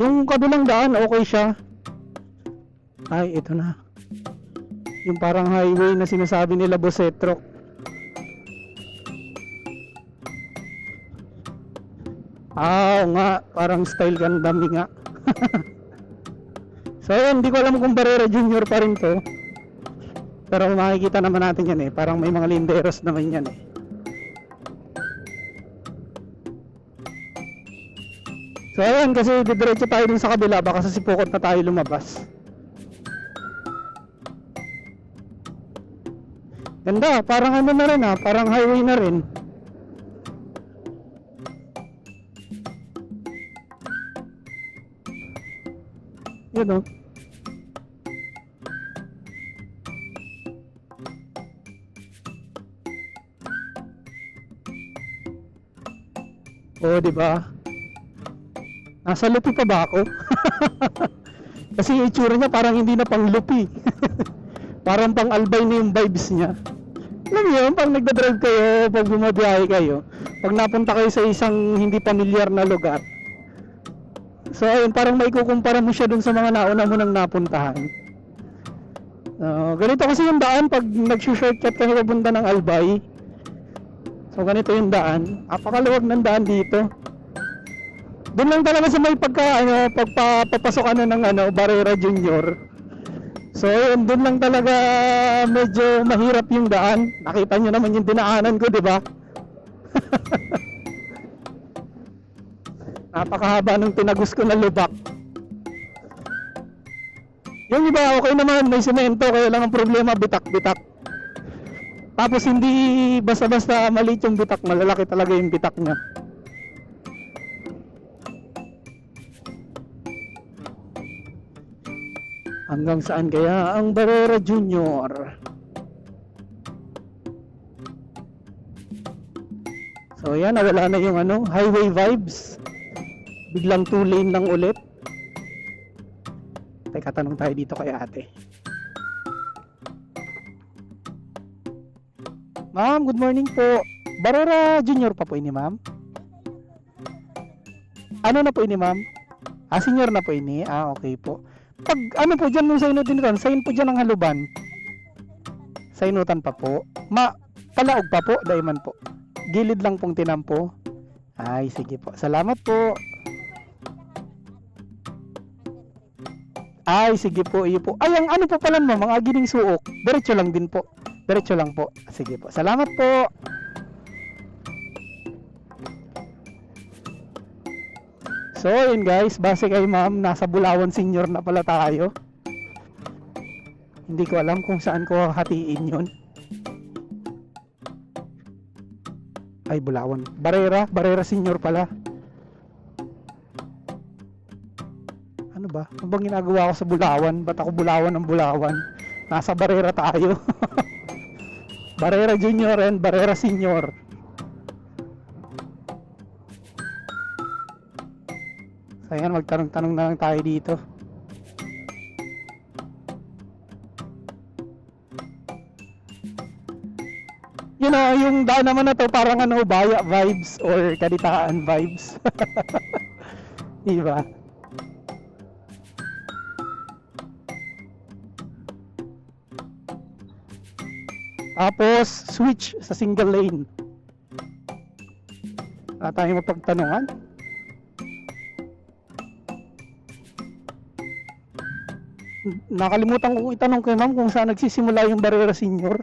Yung kabilang daan, okay siya. Ay, ito na. Yung parang highway na sinasabi nila Bosetro. Ah, nga. Parang style gandami nga. so, yun. Hindi ko alam kung Barrera Junior pa rin to. Pero makikita naman natin yan eh. Parang may mga linderos naman yan eh. So ayan kasi didiretso tayo dun sa kabila baka sa sipukot na tayo lumabas. Ganda, parang ano na rin ah, parang highway na rin. Yun oh. Oh, di ba? Nasa lupi pa ba ako? Kasi yung itsura niya parang hindi na pang lupi. parang pang albay na yung vibes niya. Alam yun, pag nagdadrive kayo, pag bumabiyahe kayo, pag napunta kayo sa isang hindi pamilyar na lugar, so ayun, parang may kukumpara mo siya dun sa mga nauna mo nang napuntahan. Ah, ganito kasi yung daan pag nag-shortcut kayo papunta ng Albay. So ganito yung daan. Apakaluwag ng daan dito. Doon lang talaga sa may pagka ano, pagpapasok ano ng ano, Barrera Junior. So, yun, doon lang talaga medyo mahirap yung daan. Nakita nyo naman yung dinaanan ko, di ba? Napakahaba nung tinagos ko na lubak. Yung iba, okay naman, may semento, kaya lang ang problema, bitak-bitak. Tapos hindi basta-basta maliit yung bitak, malalaki talaga yung bitak niya. Hanggang saan kaya ang Barrera Junior? So yan, nawala na yung ano, highway vibes. Biglang two lane lang ulit. Teka, tanong tayo dito kay ate. Ma'am, good morning po. Barrera Junior pa po ini, ma'am? Ano na po ini, ma'am? Ah, senior na po ini. Ah, okay po. Pag ano po dyan sa inutin sign po dyan ng haluban. Sa pa po. Ma, palaog pa po, daiman po. Gilid lang pong tinampo. Ay, sige po. Salamat po. Ay, sige po, iyo po. Ay, ang ano po pala mo, mga gining suok. Diretso lang din po. Diretso lang po. Sige po. Salamat po. So, yun guys, base kay ma'am, nasa Bulawan Senior na pala tayo. Hindi ko alam kung saan ko hatiin yun. Ay, Bulawan. Barera, Barera Senior pala. Ano ba? Ano bang ginagawa ko sa Bulawan? Ba't ako Bulawan ng Bulawan? Nasa Barera tayo. Barera Junior and Barera Senior. Ayan, magtanong-tanong na lang tayo dito. You know, yung daan naman na to parang ano, baya vibes or kaditaan vibes. diba? Tapos, switch sa single lane. Wala tayong mapagtanungan. Nakalimutan kong itanong kay ma'am kung saan nagsisimula yung Barrera Senior.